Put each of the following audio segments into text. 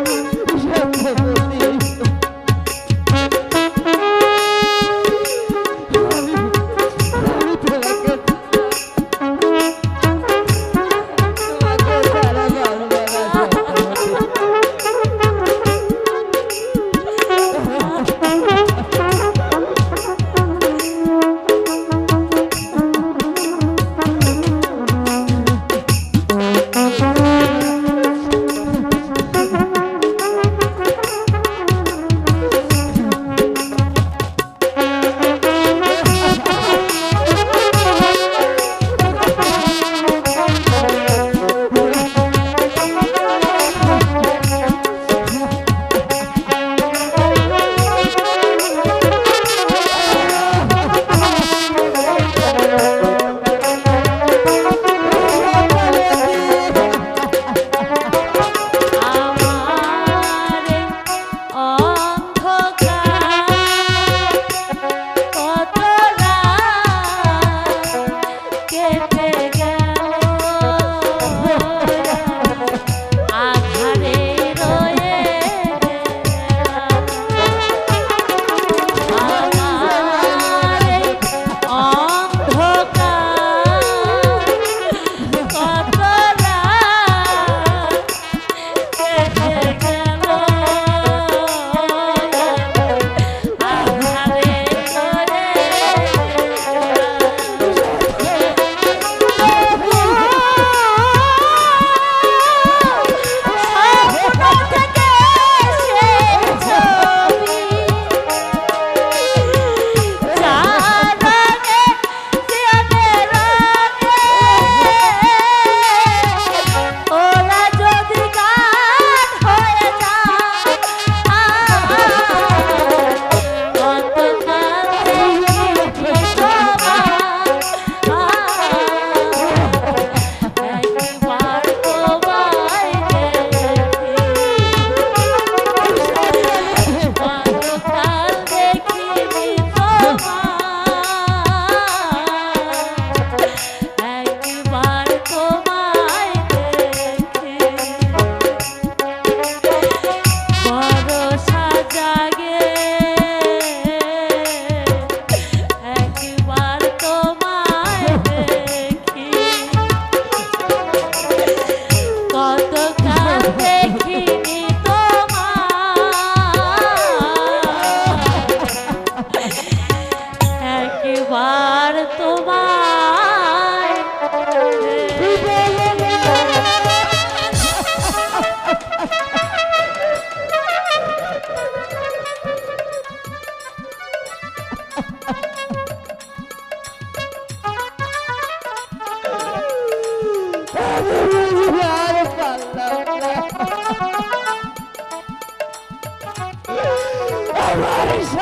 আমারে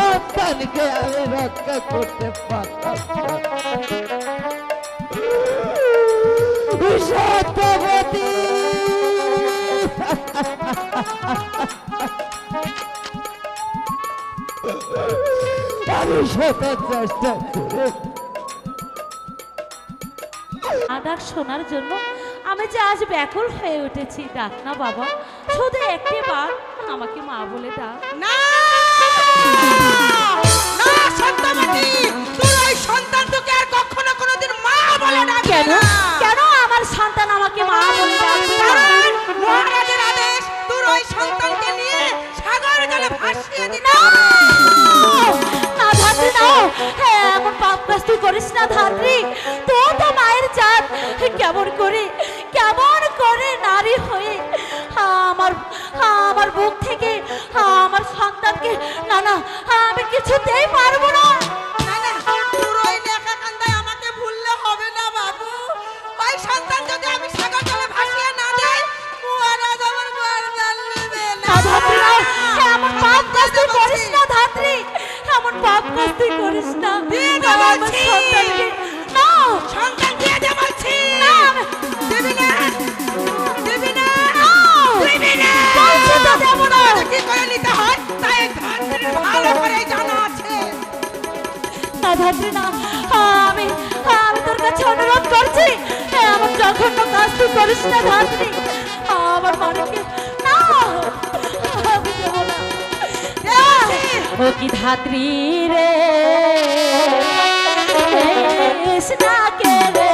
সন্তানকে আমি রক্ষা করতে পারলাম সত্যবতী আমি শত চেষ্টা করে। আদার শোনার জন্য আমি যে আজ ব্যাকুল হয়ে উঠেছি ডাক না বাবা। শুধু একটি বার আমাকে মা বলে ডাক। না! কেন? কেন আমার সন্তান আমাকে মা বলে ডাকবে? না? মহারাজের আদেশ তোর ওই সন্তানকে নিয়ে সাগর জলে ভাসিয়ে দিতে না! না ধাত্রী না। হ্যাঁ এমন পাপ করিস না ধাত্রী। তো তো মায়ের জাত কেমন করে? না। ধাত্রী না এমন পাপ কাজ তুই করিস না দিয়ে দে আমার সন্তানকে। না। সন্তান দিয়ে দে বলছি না। দেবি না। দেবি না। দেবি না। বলছি তো দেবো না। কি করে নিতে হয়? তাই ধাত্রীর ভালো করে ধরবি না। আমি আমি তোর কাছে অনুরোধ করছি। আমার জঘন্য কাজ তুই করিস না আমার মানিকে ও কি ধাত্রী রে? কৃষ্ণা কে রে?